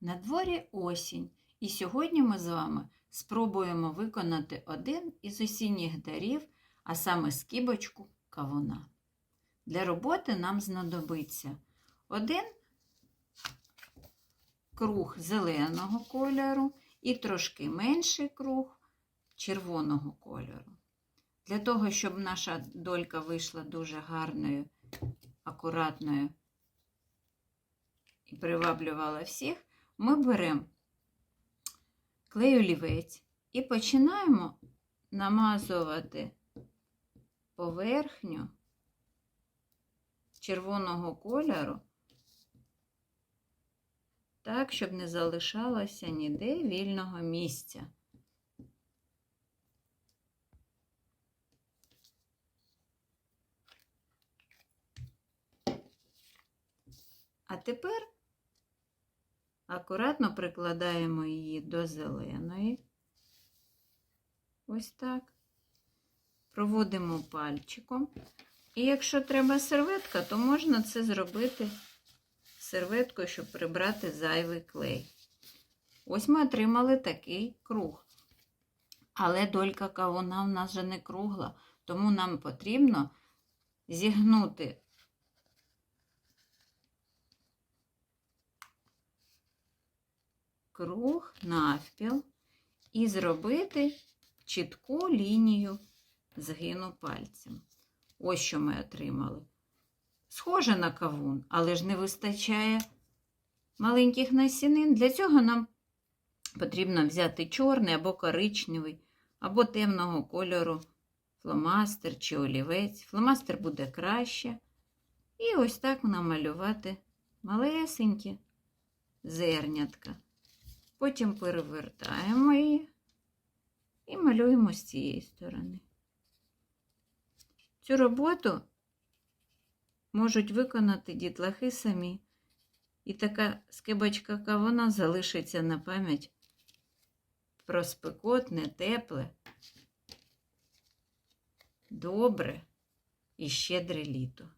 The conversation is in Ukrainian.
На дворі осінь, і сьогодні ми з вами спробуємо виконати один із осінніх дарів, а саме скибочку кавуна. Для роботи нам знадобиться один круг зеленого кольору і трошки менший круг червоного кольору. Для того, щоб наша долька вийшла дуже гарною, акуратною і приваблювала всіх, ми беремо клей олівець і починаємо намазувати поверхню червоного кольору так, щоб не залишалося ніде вільного місця. А тепер акуратно прикладаємо її до зеленої. Ось так. Проводимо пальчиком. І якщо треба серветка, то можна це зробити серветкою, щоб прибрати зайвий клей. Ось ми отримали такий круг. Але долька кавуна в нас вже не кругла, тому нам потрібно зігнути круг навпіл і зробити чітку лінію згину пальцем. Ось що ми отримали. Схоже на кавун, але ж не вистачає маленьких насінин. Для цього нам потрібно взяти чорний або коричневий, або темного кольору фломастер чи олівець. Фломастер буде краще. І ось так намалювати малесенькі зернятка. Потім перевертаємо її і малюємо з цієї сторони. Цю роботу можуть виконати дітлахи самі. І така скибочка кавуна залишиться на пам'ять про спекотне, тепле, добре і щедре літо.